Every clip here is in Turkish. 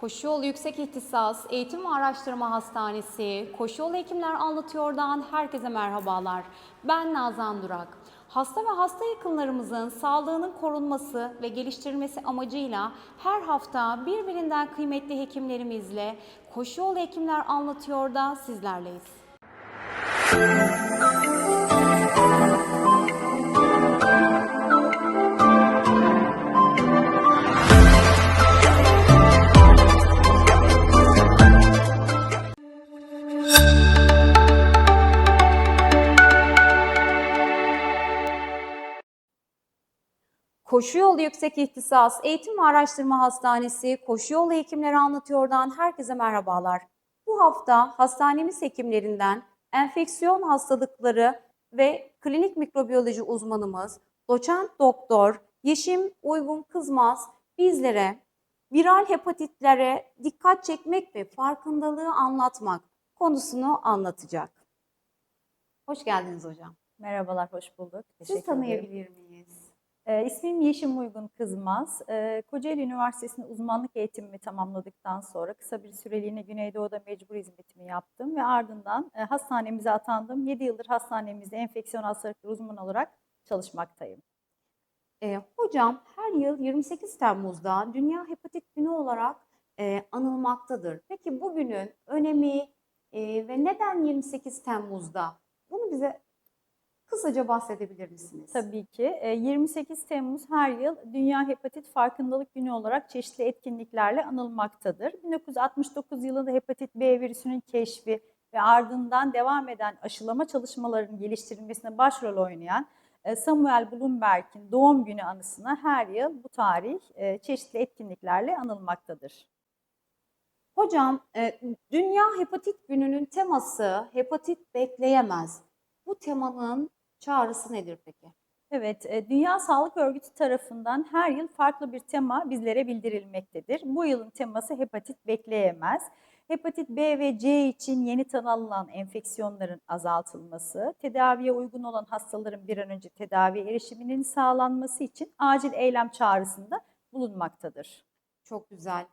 Koşuyol Yüksek İhtisas Eğitim ve Araştırma Hastanesi Koşuyol Hekimler Anlatıyor'dan herkese merhabalar. Ben Nazan Durak. Hasta ve hasta yakınlarımızın sağlığının korunması ve geliştirilmesi amacıyla her hafta birbirinden kıymetli hekimlerimizle Koşuyol Hekimler Anlatıyor'da sizlerleyiz. Koşuyol Yüksek İhtisas Eğitim ve Araştırma Hastanesi Koşuyol Hekimleri Anlatıyor'dan herkese merhabalar. Bu hafta hastanemiz hekimlerinden enfeksiyon hastalıkları ve klinik mikrobiyoloji uzmanımız doçent doktor Yeşim Uygun Kızmaz bizlere viral hepatitlere dikkat çekmek ve farkındalığı anlatmak konusunu anlatacak. Hoş geldiniz hocam. Merhabalar, hoş bulduk. Siz Teşekkür ederim. tanıyabilir miyiz? Ee, ismim Yeşim Uygun Kızmaz. Ee, Kocaeli Üniversitesi'nde uzmanlık eğitimimi tamamladıktan sonra kısa bir süreliğine Güneydoğu'da mecbur hizmetimi yaptım ve ardından e, hastanemize atandım. 7 yıldır hastanemizde enfeksiyon hastalıkları uzmanı olarak çalışmaktayım. E, hocam her yıl 28 Temmuz'da Dünya Hepatit Günü olarak e, anılmaktadır. Peki bugünün önemi e, ve neden 28 Temmuz'da? Bunu bize kısaca bahsedebilir misiniz? Tabii ki e, 28 Temmuz her yıl Dünya Hepatit Farkındalık Günü olarak çeşitli etkinliklerle anılmaktadır. 1969 yılında hepatit B virüsünün keşfi ve ardından devam eden aşılama çalışmalarının geliştirilmesine başrol oynayan e, Samuel Bloomberg'in doğum günü anısına her yıl bu tarih e, çeşitli etkinliklerle anılmaktadır. Hocam e, Dünya Hepatit Günü'nün teması hepatit bekleyemez. Bu temanın çağrısı nedir peki? Evet, e, Dünya Sağlık Örgütü tarafından her yıl farklı bir tema bizlere bildirilmektedir. Bu yılın teması hepatit bekleyemez. Hepatit B ve C için yeni tanı alınan enfeksiyonların azaltılması, tedaviye uygun olan hastaların bir an önce tedavi erişiminin sağlanması için acil eylem çağrısında bulunmaktadır. Çok güzel.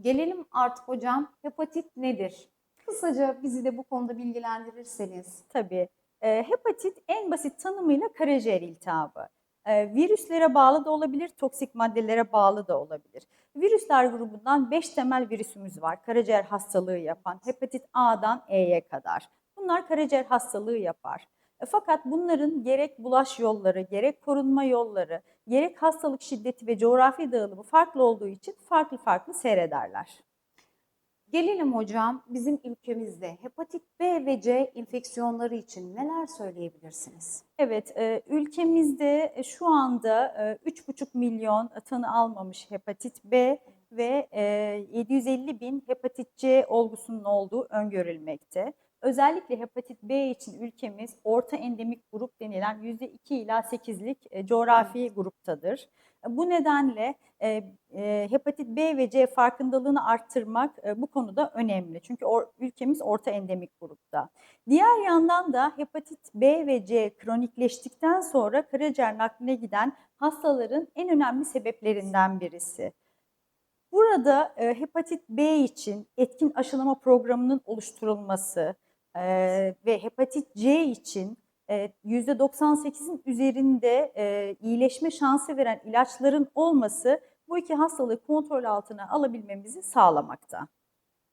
Gelelim artık hocam hepatit nedir? Kısaca bizi de bu konuda bilgilendirirseniz. Tabii. E, hepatit en basit tanımıyla karaciğer iltihabı. E, virüslere bağlı da olabilir, toksik maddelere bağlı da olabilir. Virüsler grubundan 5 temel virüsümüz var. Karaciğer hastalığı yapan, hepatit A'dan E'ye kadar. Bunlar karaciğer hastalığı yapar. E, fakat bunların gerek bulaş yolları, gerek korunma yolları, gerek hastalık şiddeti ve coğrafi dağılımı farklı olduğu için farklı farklı seyrederler. Gelelim hocam bizim ülkemizde hepatit B ve C enfeksiyonları için neler söyleyebilirsiniz? Evet, e, ülkemizde e, şu anda e, 3,5 milyon tanı almamış hepatit B ve e, 750 bin hepatit C olgusunun olduğu öngörülmekte. Özellikle hepatit B için ülkemiz orta endemik grup denilen %2 ila 8'lik e, coğrafi gruptadır. E, Bu nedenle e, hepatit B ve C farkındalığını arttırmak bu konuda önemli. Çünkü ülkemiz orta endemik grupta. Diğer yandan da hepatit B ve C kronikleştikten sonra karaciğer nakline giden hastaların en önemli sebeplerinden birisi. Burada e, hepatit B için etkin aşılama programının oluşturulması e, ve hepatit C için e, %98'in üzerinde e, iyileşme şansı veren ilaçların olması bu iki hastalığı kontrol altına alabilmemizi sağlamakta.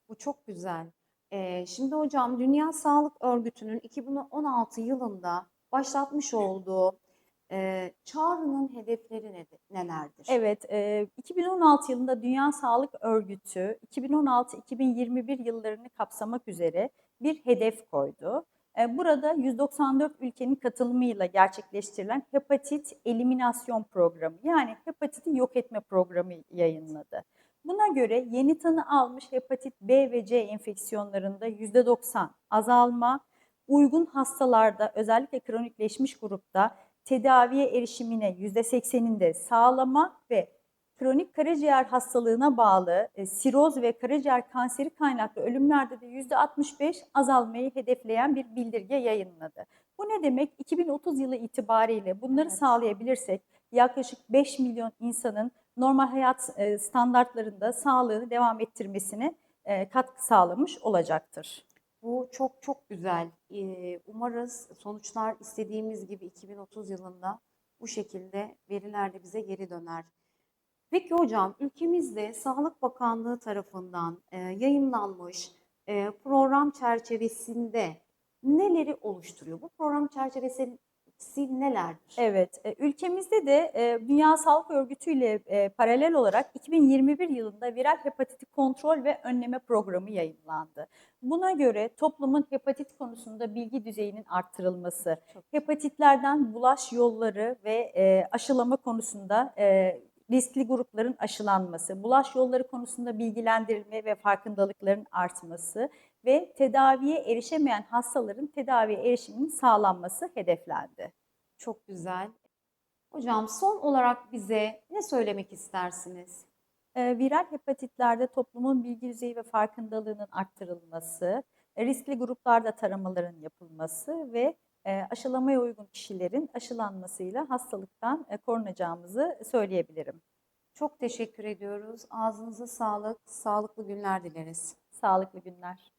Bu çok güzel. Ee, şimdi hocam Dünya Sağlık Örgütü'nün 2016 yılında başlatmış olduğu e, çağrının hedefleri ne- nelerdir? Evet, e, 2016 yılında Dünya Sağlık Örgütü 2016-2021 yıllarını kapsamak üzere bir hedef koydu. E, Burada 194 ülkenin katılımıyla gerçekleştirilen hepatit eliminasyon programı yani hepatiti yok etme programı yayınladı. Buna göre yeni tanı almış hepatit B ve C enfeksiyonlarında %90 azalma, uygun hastalarda özellikle kronikleşmiş grupta tedaviye erişimine %80'inde sağlama ve kronik karaciğer hastalığına bağlı e, siroz ve karaciğer kanseri kaynaklı ölümlerde de %65 azalmayı hedefleyen bir bildirge yayınladı. Bu ne demek? 2030 yılı itibariyle bunları Evet. sağlayabilirsek yaklaşık 5 milyon insanın normal hayat e, standartlarında sağlığını devam ettirmesine e, katkı sağlamış olacaktır. Bu çok çok güzel. Ee, Umarız sonuçlar istediğimiz gibi 2030 yılında bu şekilde veriler de bize geri döner. Peki hocam, ülkemizde Sağlık Bakanlığı tarafından e, yayınlanmış e, program çerçevesinde neleri oluşturuyor? Bu program çerçevesi nelerdir? Evet, e, ülkemizde de e, Dünya Sağlık Örgütü ile e, paralel olarak 2021 yılında viral hepatiti kontrol ve önleme programı yayınlandı. Buna göre toplumun hepatit konusunda bilgi düzeyinin arttırılması, Çok hepatitlerden bulaş yolları ve e, aşılama konusunda e, riskli grupların aşılanması, bulaş yolları konusunda bilgilendirilme ve farkındalıkların artması ve tedaviye erişemeyen hastaların tedaviye erişiminin sağlanması hedeflendi. Çok güzel. Hocam son olarak bize ne söylemek istersiniz? E, viral hepatitlerde toplumun bilgi düzeyi ve farkındalığının arttırılması, riskli gruplarda taramaların yapılması ve aşılamaya uygun kişilerin aşılanmasıyla hastalıktan e, korunacağımızı söyleyebilirim. Çok teşekkür ediyoruz. Ağzınıza sağlık, sağlıklı günler dileriz. Sağlıklı günler.